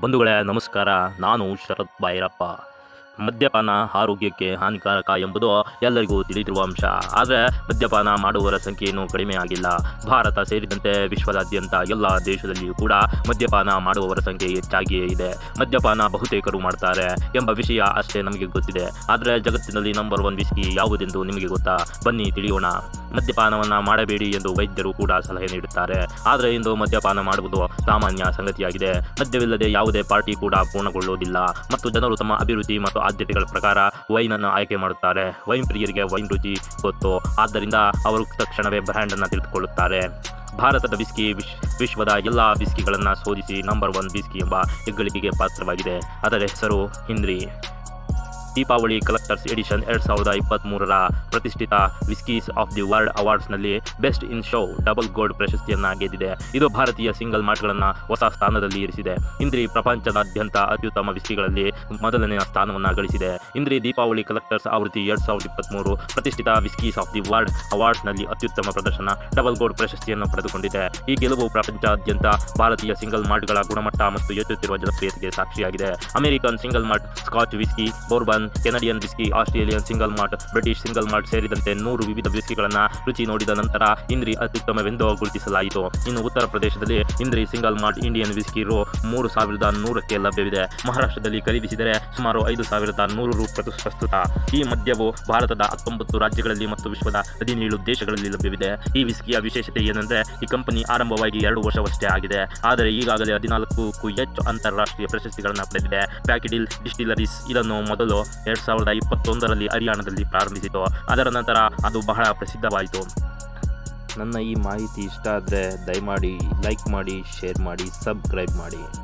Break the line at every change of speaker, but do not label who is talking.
ಬಂಧುಗಳೇ, ನಮಸ್ಕಾರ. ನಾನು ಶರತ್ ಬೈರಪ್ಪ ಮದ್ಯಪಾನ ಆರೋಗ್ಯಕ್ಕೆ ಹಾನಿಕಾರಕ ಎಂಬುದು ಎಲ್ಲರಿಗೂ ತಿಳಿದಿರುವ ಅಂಶ. ಆದರೆ ಮದ್ಯಪಾನ ಮಾಡುವವರ ಸಂಖ್ಯೆಯನ್ನು ಕಡಿಮೆಯಾಗಿಲ್ಲ ಭಾರತ ಸೇರಿದಂತೆ ವಿಶ್ವದಾದ್ಯಂತ ಎಲ್ಲ ದೇಶದಲ್ಲಿಯೂ ಕೂಡ ಮದ್ಯಪಾನ ಮಾಡುವವರ ಸಂಖ್ಯೆ ಹೆಚ್ಚಾಗಿಯೇ ಇದೆ. ಮದ್ಯಪಾನ ಬಹುತೇಕರು ಮಾಡ್ತಾರೆ ಎಂಬ ವಿಷಯ ಅಷ್ಟೇ ನಮಗೆ ಗೊತ್ತಿದೆ. ಆದರೆ ಜಗತ್ತಿನಲ್ಲಿ ನಂಬರ್ ಒನ್ ವಿಸ್ಕಿ ಯಾವುದೆಂದು ನಿಮಗೆ ಗೊತ್ತಾ? ಬನ್ನಿ ತಿಳಿಯೋಣ. ಮದ್ಯಪಾನವನ್ನ ಮಾಡಬೇಡಿ ಎಂದು ವೈದ್ಯರು ಕೂಡ ಸಲಹೆ ನೀಡುತ್ತಾರೆ. ಆದರೆ ಇಂದು ಮದ್ಯಪಾನ ಮಾಡುವುದು ಸಾಮಾನ್ಯ ಸಂಗತಿಯಾಗಿದೆ. ಮದ್ಯವಿಲ್ಲದೆ ಯಾವುದೇ ಪಾರ್ಟಿ ಕೂಡ ಪೂರ್ಣಗೊಳ್ಳುವುದಿಲ್ಲ. ಮತ್ತು ಜನರು ತಮ್ಮ ಅಭಿರುಚಿ ಮತ್ತು ಆದ್ಯತೆಗಳ ಪ್ರಕಾರ ವೈನ್ ಅನ್ನು ಆಯ್ಕೆ ಮಾಡುತ್ತಾರೆ. ವೈನ್ ಪ್ರಿಯರಿಗೆ ವೈನ್ ರುಚಿ ಗೊತ್ತು. ಆದ್ದರಿಂದ ಅವರು ತಕ್ಷಣವೇ ಬ್ರ್ಯಾಂಡ್ ಅನ್ನು ತಿಳಿದುಕೊಳ್ಳುತ್ತಾರೆ ಭಾರತದ ವಿಸ್ಕಿ ವಿಶ್, ವಿಶ್ವದ ಎಲ್ಲ ವಿಸ್ಕಿಗಳನ್ನು ಶೋಧಿಸಿ ನಂಬರ್ ಒನ್ ವಿಸ್ಕಿ ಎಂಬ ಹೆಗ್ಗಳಿಕೆಗೆ ಪಾತ್ರವಾಗಿದೆ. ಅದರ ಹೆಸರು ಹಿಂದ್ರಿ. ದೀಪಾವಳಿ ಕಲೆಕ್ಟರ್ಸ್ ಎಡಿಷನ್ ಎರಡ್ ಸಾವಿರದ ಇಪ್ಪತ್ತ್ಮೂರರ ಪ್ರತಿಷ್ಠಿತ whiskies of the world ಅವಾರ್ಡ್ಸ್ನಲ್ಲಿ best in show double gold ಪ್ರಶಸ್ತಿಯನ್ನು ಗೆದ್ದಿದೆ ಇದು ಭಾರತೀಯ ಸಿಂಗಲ್ ಮಾರ್ಟ್ಗಳನ್ನು ಹೊಸ ಸ್ಥಾನದಲ್ಲಿ ಇರಿಸಿದೆ. ಇಂದ್ರಿ ಪ್ರಪಂಚದಾದ್ಯಂತ ಅತ್ಯುತ್ತಮ ವಿಸ್ಕಿಗಳಲ್ಲಿ ಮೊದಲನೆಯ ಸ್ಥಾನವನ್ನು ಗಳಿಸಿದೆ. ಇಂದ್ರಿ ದೀಪಾವಳಿ ಕಲೆಕ್ಟರ್ಸ್ ಆವೃತ್ತಿ ಎರಡು ಸಾವಿರದ ಇಪ್ಪತ್ತ್ಮೂರು ಪ್ರತಿಷ್ಠಿತ ವಿಸ್ಕೀಸ್ ಆಫ್ ದಿ ವರ್ಲ್ಡ್ ಅವಾರ್ಡ್ಸ್ನಲ್ಲಿ ಅತ್ಯುತ್ತಮ ಪ್ರದರ್ಶನ ಡಬಲ್ ಗೋಲ್ಡ್ ಪ್ರಶಸ್ತಿಯನ್ನು ಪಡೆದುಕೊಂಡಿದೆ. ಈ ಗೆಲುವು ಪ್ರಪಂಚಾದ್ಯಂತ ಭಾರತೀಯ ಸಿಂಗಲ್ ಮಾರ್ಟ್ಗಳ ಗುಣಮಟ್ಟ ಮತ್ತು ಹೆಚ್ಚುತ್ತಿರುವ ಜನಪ್ರಿಯತೆಗೆ ಸಾಕ್ಷಿಯಾಗಿದೆ. American single malt scotch whisky bourbon Canadian whisky Australian single malt British single malt ಸೇರಿದಂತೆ ನೂರು ವಿವಿಧ ಬಿಸ್ಕಿಗಳನ್ನು ರುಚಿ ನೋಡಿದ ನಂತರ ಇಂದ್ರಿ ಅತ್ಯುತ್ತಮವೆಂದು ಗುರುತಿಸಲಾಯಿತು. ಇನ್ನು ಉತ್ತರ ಪ್ರದೇಶದಲ್ಲಿ Indri single malt Indian whisky rho ಮೂರು ಸಾವಿರದ ನೂರಕ್ಕೆ ಲಭ್ಯವಿದೆ. ಮಹಾರಾಷ್ಟ್ರದಲ್ಲಿ ಖರೀದಿಸಿದರೆ ಸುಮಾರು ಐದು ಸಾವಿರದ ನೂರು ರು ಪ್ರಸ್ತುತ ಈ ಮದ್ಯವು ಭಾರತದ ಹತ್ತೊಂಬತ್ತು ರಾಜ್ಯಗಳಲ್ಲಿ ಮತ್ತು ವಿಶ್ವದ ಹದಿನೇಳು ದೇಶಗಳಲ್ಲಿ ಲಭ್ಯವಿದೆ. ಈ ವಿಸ್ಕಿಯ ವಿಶೇಷತೆ ಏನೆಂದರೆ, ಈ ಕಂಪನಿ ಆರಂಭವಾಗಿ ಎರಡು ವರ್ಷವಷ್ಟೇ ಆಗಿದೆ. ಆದರೆ ಈಗಾಗಲೇ ಹದಿನಾಲ್ಕಕ್ಕೂ ಹೆಚ್ಚು ಅಂತಾರಾಷ್ಟ್ರೀಯ ಪ್ರಶಸ್ತಿಗಳನ್ನು ಪಡೆದಿದೆ. ಪ್ಯಾಕಿಡಿಲ್ ಡಿಸ್ಟಿಲರೀಸ್ ಇದನ್ನು ಮೊದಲು ಎರಡ್ ಸಾವಿರದ ಇಪ್ಪತ್ತೊಂದರಲ್ಲಿ ಹರಿಯಾಣದಲ್ಲಿ ಪ್ರಾರಂಭಿಸಿತು. ಅದರ ನಂತರ ಅದು ಬಹಳ ಪ್ರಸಿದ್ಧವಾಯಿತು. ನನ್ನ ಈ ಮಾಹಿತಿ ಇಷ್ಟ ಆದರೆ ದಯಮಾಡಿ ಲೈಕ್ ಮಾಡಿ, ಶೇರ್ ಮಾಡಿ, ಸಬ್ಸ್ಕ್ರೈಬ್ ಮಾಡಿ.